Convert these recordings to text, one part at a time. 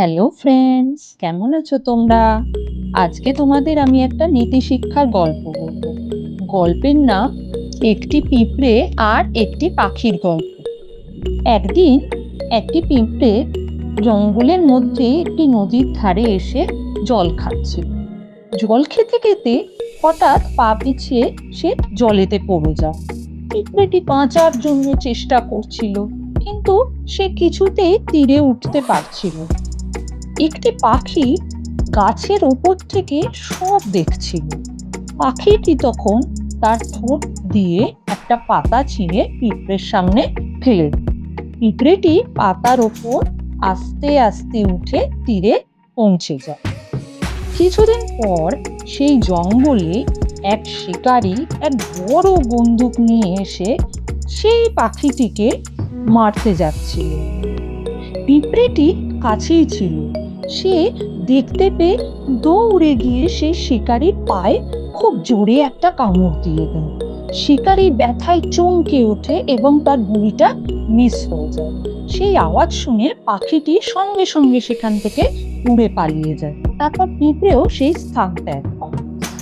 Hello friends কেমন আছো তোমরা? আজকে তোমাদের আমি একটা নীতি শিক্ষার গল্প বলব। গল্পের নাম একটি পিঁপড়ে আর একটি পাখির গল্প। একদিন একটি পিঁপড়ে জঙ্গলের মধ্যে একটি নদীর ধারে এসে জল খাচ্ছে। জল খেতে খেতে হঠাৎ পা পিছিয়ে সে জলেতে পড়ে যায়। পিঁপড়েটি বাঁচার জন্য চেষ্টা করছিল, কিন্তু সে কিছুতেই তীরে উঠতে পারছিল না। একটি পাখি গাছের ওপর থেকে সব দেখছিল। পাখিটি তখন তার ঠোঁট দিয়ে একটা পাতা ছিঁড়ে পিঁপড়ের সামনে ফেলে পিঁপড়েটি পাতার ওপর আস্তে আস্তে উঠে তীরে পৌঁছে যায়। কিছুদিন পর সেই জঙ্গলে এক শিকারী এক বড় বন্দুক নিয়ে এসে সেই পাখিটিকে মারতে যাচ্ছিল। পিঁপড়েটি কাছেই ছিল। সে দেখতে পেয়ে দৌড়ে গিয়ে সেই শিকারীর পায়ে খুব জোরে একটা কামড় দিয়ে দেয়। শিকারী ব্যথায় চমকে ওঠে এবং তার গুলিটা মিস হয়ে যায়। সেই আওয়াজ শুনে পাখিটি সঙ্গে সঙ্গে সেখান থেকে উড়ে পালিয়ে যায়। তারপর পিঁপড়েও সেই স্থান ত্যাগ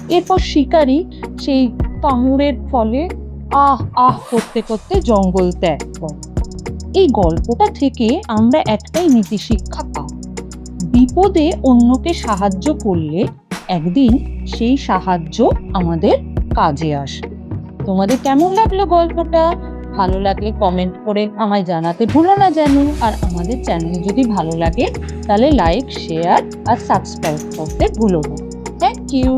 এরপর শিকারী সেই কামড়ের ফলে আহ আহ করতে করতে জঙ্গল ত্যাগ করে। এই গল্পটা থেকে আমরা একটাই নীতি শিক্ষা পাই বিপদে অন্যকে সাহায্য করলে একদিন সেই সাহায্য আমাদের কাজে আসবে। তোমাদের কেমন লাগল গল্পটা? ভালো লাগলে কমেন্ট করে আমায় জানাতে ভুলো না যেন। আর আমাদের চ্যানেল যদি ভালো লাগে, তাহলে লাইক শেয়ার আর সাবস্ক্রাইব করতে ভুলো না। Thank you